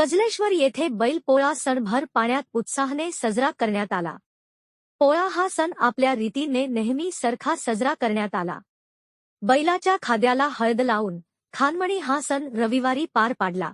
कजलेश्वर येथे बैलपोळा सण भर पाण्यात उत्साहाने साजरा करण्यात आला. पोळा हा सण आपल्या रीतीने नेहमी सरखा साजरा करण्यात आला. बैलाच्या खाद्याला हळद लावून खानमणी हा सण रविवारी पार पाडला.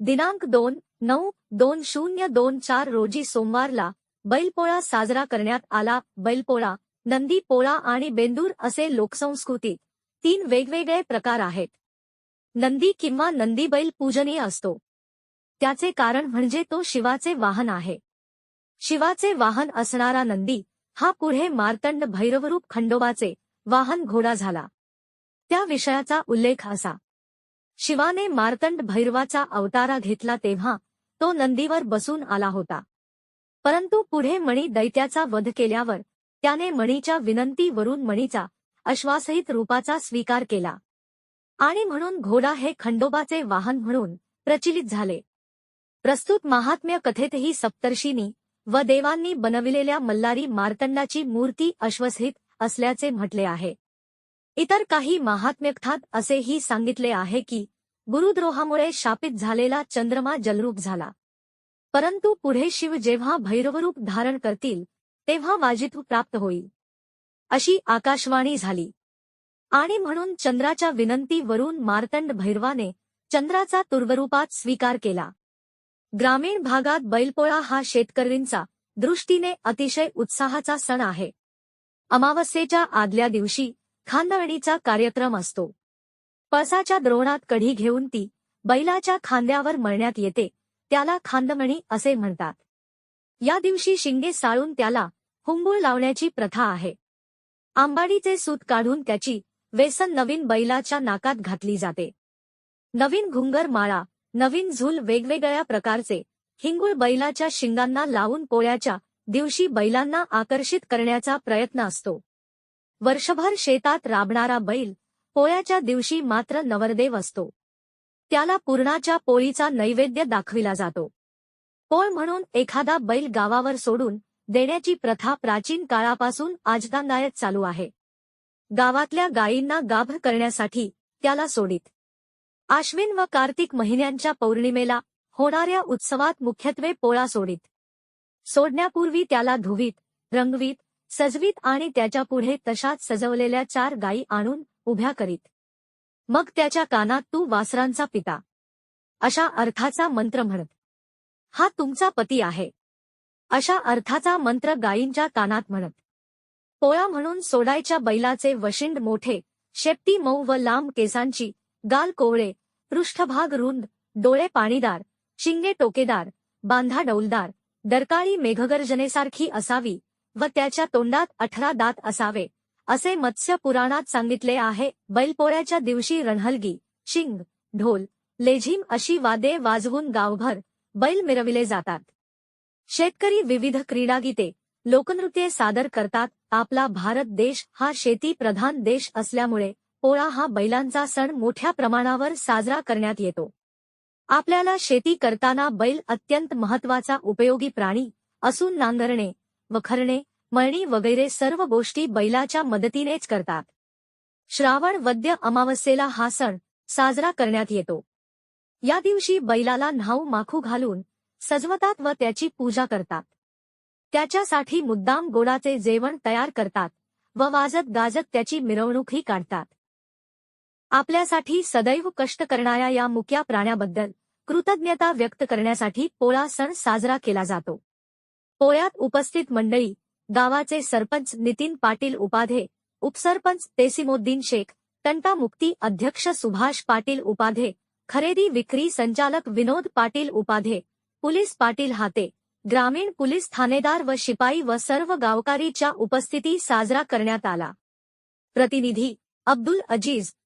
दिनांक दोन नऊ दोन शून्य दोन चार रोजी सोमवारला बैलपोळा साजरा करण्यात आला. बैलपोळा नंदी पोळा आणि बेंदूर असे लोकसंस्कृतीत तीन वेगवेगळे प्रकार आहेत. नंदी किंवा नंदी बैल पूजनीय असतो. त्याचे कारण म्हणजे तो शिवाचे वाहन आहे. शिवाचे वाहन असणारा नंदी हा पुढे मार्तंड भैरवरूप खंडोबाचे वाहन घोडा झाला. त्या विषयाचा उल्लेख असा. शिवाने मार्तंड भैरवाचा अवतारा घेतला तेव्हा तो नंदीवर बसून आला होता. परंतु पुढे मणी दैत्याचा वध केल्यावर त्याने मणीच्या विनंतीवरून मणीचा अश्वासहित रूपाचा स्वीकार केला. आणि म्हणून घोडा हे खंडोबाचे वाहन म्हणून प्रचलित झाले. प्रस्तुत महात्म्य कथेतही सप्तर्षींनी व देवांनी बनविलेल्या मल्लारी मार्तंडाची मूर्ती अश्वसित असल्याचे म्हटले आहे. इतर काही महात्म्यकथात असेही सांगितले आहे की गुरुद्रोहामुळे शापित झालेला चंद्रमा जलरूप झाला. परंतु पुढे शिव जेव्हा भैरवरूप धारण करतील तेव्हा वाजित्व प्राप्त होईल. अशी आकाशवाणी झाली. आणि म्हणून चंद्राच्या विनंतीवरून मार्तंड भैरवाने चंद्राचा तुर्वरूपात स्वीकार केला. ग्रामीण भागात बैलपोळा हा शेतकरींचा दृष्टीने अतिशय उत्साहाचा सण आहे. अमावस्येच्या आदल्या दिवशी खांदळणीचा कार्यक्रम असतो. पळसाच्या द्रोणात कढी घेऊन ती बैलाच्या खांद्यावर मळण्यात येते त्याला खांदमणी असे म्हणतात. या दिवशी शिंगे साळून त्याला हुंबूळ लावण्याची प्रथा आहे. आंबाडीचे सूत काढून त्याची वेसन नवीन बैलाच्या नाकात घातली जाते. नवीन घुंगर माळा नवीन झूल वेगवेगळ्या प्रकारचे. हिंगुळ बैलाच्या शिंगांना लावून पोळ्याच्या दिवशी बैलांना आकर्षित करण्याचा प्रयत्न असतो. वर्षभर शेतात राबणारा बैल पोळ्याच्या दिवशी मात्र नवरदेव असतो. त्याला पूर्णाच्या पोळीचा नैवेद्य दाखविला जातो. पोळ म्हणून एखादा बैल गावावर सोडून देण्याची प्रथा प्राचीन काळापासून आजतांगायत चालू आहे. गावातल्या गायींना गाभ करण्यासाठी त्याला सोडित. आश्विन व कार्तिक महिन्यांच्या पौर्णिमेला होणाऱ्या उत्सवात मुख्यत्वे पोळा सोडित. सोडण्यापूर्वी त्याला धुवीत रंगवीत सजवीत आणि त्याच्या पुढे तशाच सजवलेल्या चार गायी आणून उभ्या करीत. मग त्याच्या कानात तू वासरांचा पिता. अशा अर्थाचा मंत्र म्हणत. हा तुमचा पती आहे. अशा अर्थाचा मंत्र गायींच्या कानात म्हणत. पोळा म्हणून सोडायच्या बैलाचे वशिंड मोठे शेपटी मऊ व लांब केसांची गाल कोवळे पृष्ठभाग रुंद डोळे पाणीदार शिंगे टोकेदार बांधा डौलदार डरकाळी मेघगर्जनेसारखी असावी व त्याच्या तोंडात अठरा दात असावे असे मत्स्य पुराणात सांगितले आहे. बैलपोळ्याच्या दिवशी रणहलगी शिंग ढोल लेझीम अशी वादे वाजवून गावभर बैल मिरविले जातात. शेतकरी विविध क्रीडागीते लोकनृत्ये सादर करतात. आपला भारत देश हा शेती प्रधान देश असल्यामुळे पोळा हा बैलांचा सण मोठ्या प्रमाणावर साजरा करण्यात येतो. आपल्याला शेती करताना बैल अत्यंत महत्त्वाचा उपयोगी प्राणी असून नांगरणे वखरणे मळणी वगैरे सर्व गोष्टी बैलाच्या मदतीनेच करतात. श्रावण वद्य अमावस्येला हा सण साजरा करण्यात येतो. या दिवशी बैलाला न्हाऊ माखू घालून सजवतात व त्याची पूजा करतात. त्याच्यासाठी मुद्दाम गोडाचे जेवण तयार करतात व वाजत गाजत त्याची मिरवणूकही काढतात. आपल्यासाठी सदैव कष्ट करणाऱ्या या मुक्या प्राण्याबद्दल कृतज्ञता व्यक्त करण्यासाठी पोळा सण साजरा केला जातो. पोळ्यात उपस्थित मंडळी गावाचे सरपंच नितीन पाटील उपाधे उपसरपंच तेसिमोद्दीन शेख तंटा मुक्ती अध्यक्ष सुभाष पाटील उपाधे खरेदी विक्री संचालक विनोद पाटील उपाधे पोलीस पाटील हाते ग्रामीण पोलीस थानेदार व शिपाई व सर्व गावकारीच्या उपस्थिती साजरा करण्यात आला. प्रतिनिधी Abdul Aziz